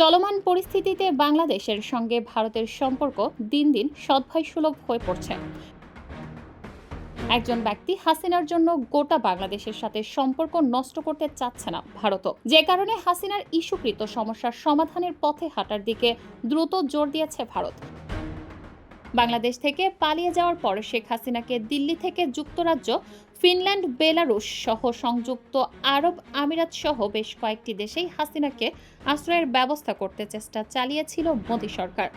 চলমান পরিস্থিতিতে বাংলাদেশের সঙ্গে ভারতের সম্পর্ক দিন দিন সদ্ভাই সুলভ হয়ে পড়ছে। একজন ব্যক্তি হাসিনার জন্য গোটা বাংলাদেশের সাথে সম্পর্ক নষ্ট করতে চাচ্ছে না ভারতও। যে কারণে হাসিনার ইস্যুকৃত সমস্যার সমাধানের পথে হাঁটার দিকে দ্রুত জোর দিয়েছে ভারত। বাংলাদেশ থেকে পালিয়ে যাওয়ার পর শেখ হাসিনাকে দিল্লি থেকে যুক্তরাজ্য ফিনল্যান্ড, বেলারুশ সহ সংযুক্ত আরব আমিরাত সহ বেশ কয়েকটি দেশেই হাসিনাকে আশ্রয়ের ব্যবস্থা করতে চেষ্টা চালিয়েছিল মোদী সরকার।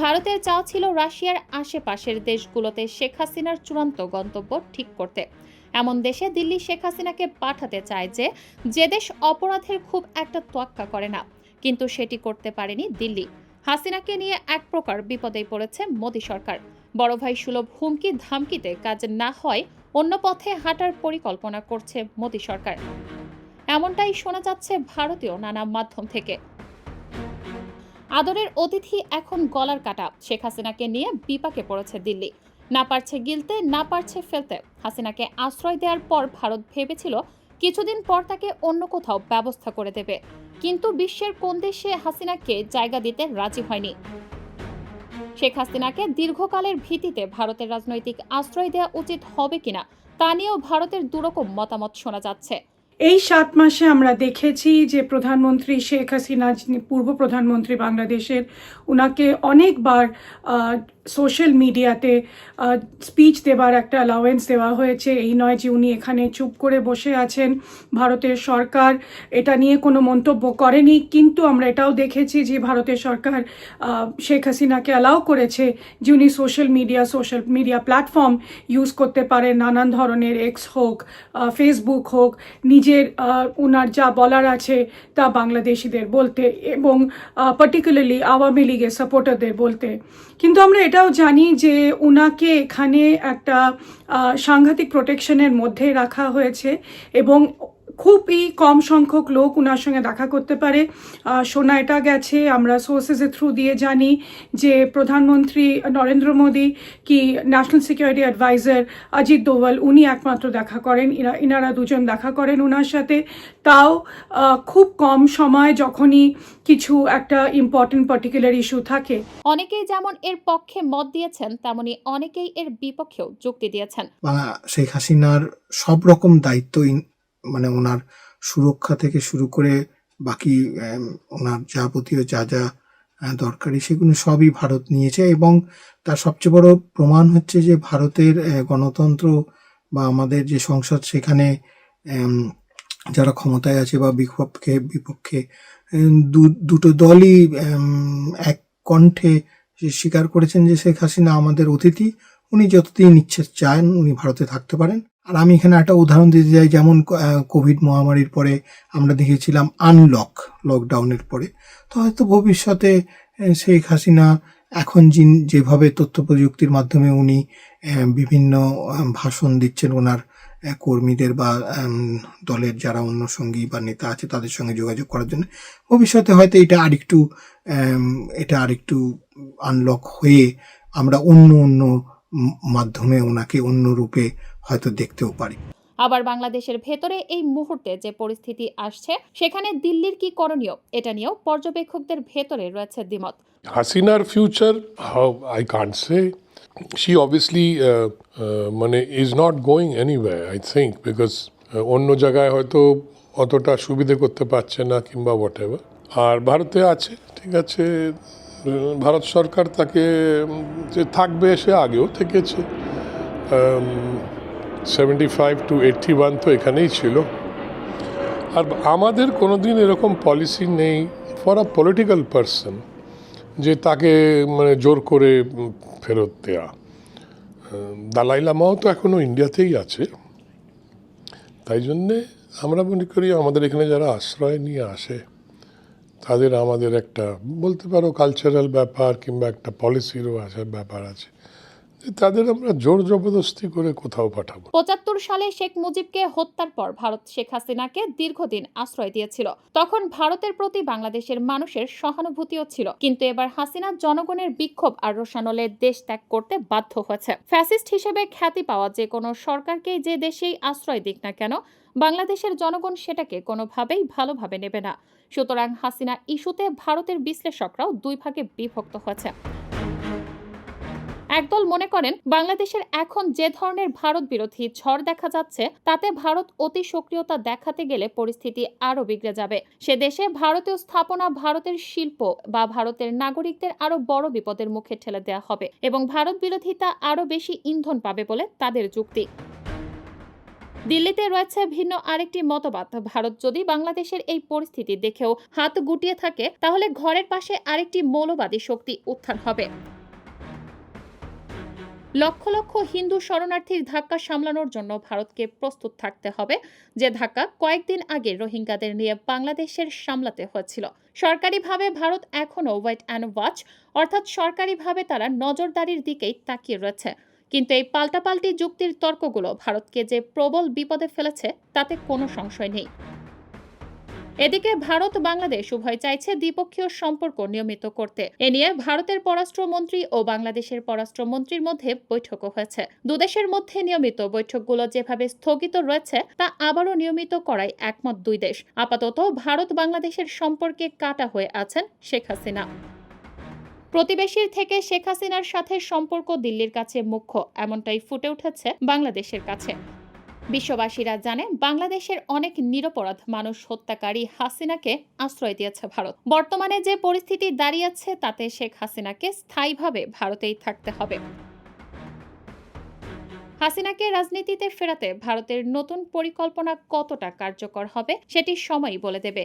ভারতের চাওয়া ছিল রাশিয়ার আশেপাশের দেশগুলোতে শেখ হাসিনার চূড়ান্ত গন্তব্য ঠিক করতে। এমন দেশে দিল্লি শেখ হাসিনাকে পাঠাতে চায় যে যে দেশ অপরাধের খুব একটা তোয়াক্কা করে না, কিন্তু সেটি করতে পারেনি দিল্লি। হাসিনাকে নিয়ে এক প্রকার বিপদেই পড়েছে মোদী সরকার। বড় ভাই সুলভ হুমকি ধামকিতে কাজ না হয় অন্য পথে হাঁটার পরিকল্পনা করছে মোদী সরকার। এমনটাই শোনা যাচ্ছে ভারতীয় নানা মাধ্যম থেকে। আদরের অতিথি এখন গলার কাটা। শেখ হাসিনাকে নিয়ে বিপাকে পড়েছে দিল্লি। না পারছে গিলতে, না পারছে ফেলতে। হাসিনাকে আশ্রয় দেওয়ার পর ভারত ভেবেছিল কিছুদিন পর তাকে অন্য কোথাও ব্যবস্থা করে দেবে। কিন্তু বিশ্বের কোন দেশে হাসিনাকে জায়গা দিতে রাজি হয়নি। শেখ হাসিনাকে দীর্ঘকালের ভিত্তিতে ভারতের রাজনৈতিক আশ্রয় দেওয়া উচিত হবে কিনা তা নিয়েও ভারতের দুরকম মতামত শোনা যাচ্ছে। এই সাত মাসে আমরা দেখেছি যে প্রধানমন্ত্রী শেখ হাসিনা পূর্ব প্রধানমন্ত্রী বাংলাদেশের, উনাকে অনেকবার সোশ্যাল মিডিয়াতে স্পিচ দেবার একটা অ্যালাউয়েন্স দেওয়া হয়েছে। এই নয় যে উনি এখানে চুপ করে বসে আছেন ভারতের সরকার, এটা নিয়ে কোনো মন্তব্য করেনি। কিন্তু আমরা এটাও দেখেছি যে ভারতের সরকার শেখ হাসিনাকে অ্যালাউ করেছে যে উনি social media social media platform use করতে পারেন নানান ধরনের এক্স হোক ফেসবুক হোক, নিজের ওনার যা বলার আছে তা বাংলাদেশিদের বলতে এবং পার্টিকুলারলি আওয়ামী লীগের সাপোর্টারদের বলতে। কিন্তু আমরা এটাও জানি যে উনাকে এখানে একটা সাংঘাতিক প্রোটেকশনের মধ্যে রাখা হয়েছে এবং খুবই কম সংখ্যক লোক উনার সঙ্গে দেখা করতে পারে। শোনা এটা গেছে আমরা সোর্সেসের থ্রু দিয়ে জানি যে প্রধানমন্ত্রী নরেন্দ্র মোদী কি national security adviser Ajit Doval উনি একমাত্র দেখা করেন ইনা- ইনারা দুজন দেখা করেন ওনার সাথে। তাও খুব কম সময় যখনই কিছু একটা ইম্পর্টেন্ট পার্টিকুলার ইস্যু থাকে। অনেকেই যেমন এর পক্ষে মত দিয়েছেন তেমনি অনেকেই এর বিপক্ষেও যুক্তি দিয়েছেন। শেখ হাসিনার সব রকম দায়িত্ব মানে ওনার সুরক্ষা থেকে শুরু করে বাকি ওনার যাবতীয় যা যা দরকারি সেগুলো সবই ভারত নিয়েছে এবং তার সবচেয়ে বড় প্রমাণ হচ্ছে যে ভারতের গণতন্ত্র বা আমাদের যে সংসদ সেখানে যারা ক্ষমতায় আছে বা বিপক্ষে বিপক্ষে দুটো দলই এক কণ্ঠে স্বীকার করেছেন যে শেখ হাসিনা আমাদের অতিথি, উনি যতদিন ইচ্ছে চান উনি ভারতে থাকতে পারেন। আর আমি এখানে একটা উদাহরণ দিতে চাই, যেমন কোভিড মহামারীর পরে আমরা দেখেছিলাম আনলক লকডাউনের পরে। তো হয়তো ভবিষ্যতে শেখ হাসিনা এখন যিন, যেভাবে তথ্য প্রযুক্তির মাধ্যমে উনি বিভিন্ন ভাষণ দিচ্ছেন ওনার কর্মীদের বা দলের যারা অন্য সঙ্গী বা নেতা আছে তাদের সঙ্গে যোগাযোগ করার জন্য, ভবিষ্যতে হয়তো এটা আরেকটু এটা আরেকটু আনলক হয়ে আমরা অন্য অন্য মাধ্যমে ওনাকে অন্য রূপে হয়তো দেখতেও পারি। আবার বাংলাদেশের ভেতরে এই মুহূর্তে যে পরিস্থিতি আসছে সেখানে দিল্লির কি করণীয় এটা নিয়েও পর্যবেক্ষকদের ভেতরে রয়েছে দ্বিমত। হাসিনার future can't say. She obviously uh, uh, মানে is not going anyway think, because uh, অন্য জায়গায় হয়তো অতটা সুবিধে করতে পারছে না কিংবা হোয়াট আর ভারতে আছে ঠিক আছে ভারত সরকার তাকে যে থাকবে সে আগেও থেকেছে। Seventy five to eighty one তো এখানেই ছিল। আর আমাদের কোনো দিন এরকম পলিসি নেই ফর আ পলিটিক্যাল পারসন যে তাকে মানে জোর করে ফেরত দেয়া। দালাই লামাও তো এখনও ইন্ডিয়াতেই আছে। তাই জন্যে আমরা মনে করি আমাদের এখানে যারা আশ্রয় নিয়ে আসে তাদের আমাদের একটা বলতে পারো কালচারাল ব্যাপার কিংবা একটা পলিসিরও আছে, ব্যাপার আছে। তাদের আমরা জোর জবরদস্তি করে কোথাও পাঠাবো। পঁচাত্তর সালে শেখ মুজিবকে হত্যার পর ভারত শেখ হাসিনাকে দীর্ঘদিন আশ্রয় দিয়েছিল। তখন ভারতের প্রতি বাংলাদেশের মানুষের সহানুভূতিও ছিল। কিন্তু এবার হাসিনা জনগণের বিক্ষোভ আর রোশানলে দেশ ত্যাগ করতে বাধ্য হয়েছে। ফ্যাসিস্ট হিসেবে খ্যাতি পাওয়া যে কোনো সরকারকেই যে দেশেই আশ্রয় দিক না কেন বাংলাদেশের জনগণ সেটাকে কোনোভাবেই ভালোভাবে নেবে না। সুতরাং হাসিনা ইস্যুতে ভারতের বিশ্লেষকরাও দুই ভাগে বিভক্ত হয়েছে। একদল মনে করেন, বাংলাদেশের এখন যে ধরনের ভারত বিরোধী ঝড় দেখা যাচ্ছে, তাতে ভারত অতি সক্রিয়তা দেখাতে গেলে পরিস্থিতি আরও বিগড়ে যাবে। সে দেশে ভারতীয় স্থাপনা ভারতের শিল্প বা ভারতের নাগরিকদের আরও বড় বিপদের মুখে ঠেলে দেওয়া হবে এবং ভারত বিরোধিতা আরও বেশি ইন্ধন পাবে বলে তাদের যুক্তি। দিল্লিতে রয়েছে ভিন্ন আরেকটি মতবাদ। ভারত যদি বাংলাদেশের এই পরিস্থিতি দেখেও হাত গুটিয়ে থাকে, তাহলে ঘরের পাশে আরেকটি মৌলবাদী শক্তি উত্থান হবে। লক্ষ লক্ষ হিন্দু শরণার্থীর ধাক্কা সামলানোর জন্য ভারতকে প্রস্তুত থাকতে হবে। যে ধাক্কা কয়েকদিন আগে রোহিঙ্গাদের নিয়ে বাংলাদেশের সামলাতে হয়েছিল। সরকারিভাবে ভারত এখনও ওয়েট অ্যান্ড ওয়াচ অর্থাৎ সরকারিভাবে তারা নজরদারির দিকেই তাকিয়ে রয়েছে। কিন্তু এই পাল্টাপাল্টি যুক্তির তর্কগুলো ভারতকে যে প্রবল বিপদে ফেলেছে, তাতে কোনো সংশয় নেই। এদিকে ভারত বাংলাদেশ উভয় চাইছে দ্বিপক্ষীয় সম্পর্ক নিয়মিত করতে। এ নিয়ে ভারতের পররাষ্ট্রমন্ত্রী ও বাংলাদেশের পররাষ্ট্রমন্ত্রীর মধ্যে বৈঠকও হয়েছে। দুদেশের মধ্যে নিয়মিত বৈঠকগুলো যেভাবে স্থগিত রয়েছে, তা আবারও নিয়মিত করায় একমত দুই দেশ। আপাতত ভারত বাংলাদেশের সম্পর্কে কাটা হয়ে আছেন শেখ হাসিনা। প্রতিবেশীর থেকে শেখ হাসিনার সাথে সম্পর্ক দিল্লির কাছে মুখ্য, এমনটাই ফুটে উঠেছে বাংলাদেশের কাছে। বিশ্ববাসীরা জানে বাংলাদেশের অনেক নিরপরাধ মানুষ হত্যাকারী হাসিনাকে আশ্রয় দিয়েছে ভারত। বর্তমানে যে পরিস্থিতি দাঁড়িয়েছে, তাতে শেখ হাসিনাকে স্থায়ীভাবে ভারতেই থাকতে হবে। হাসিনাকে রাজনীতিতে ফেরাতে ভারতের নতুন পরিকল্পনা কতটা কার্যকর হবে, সেটি সময়ই বলে দেবে।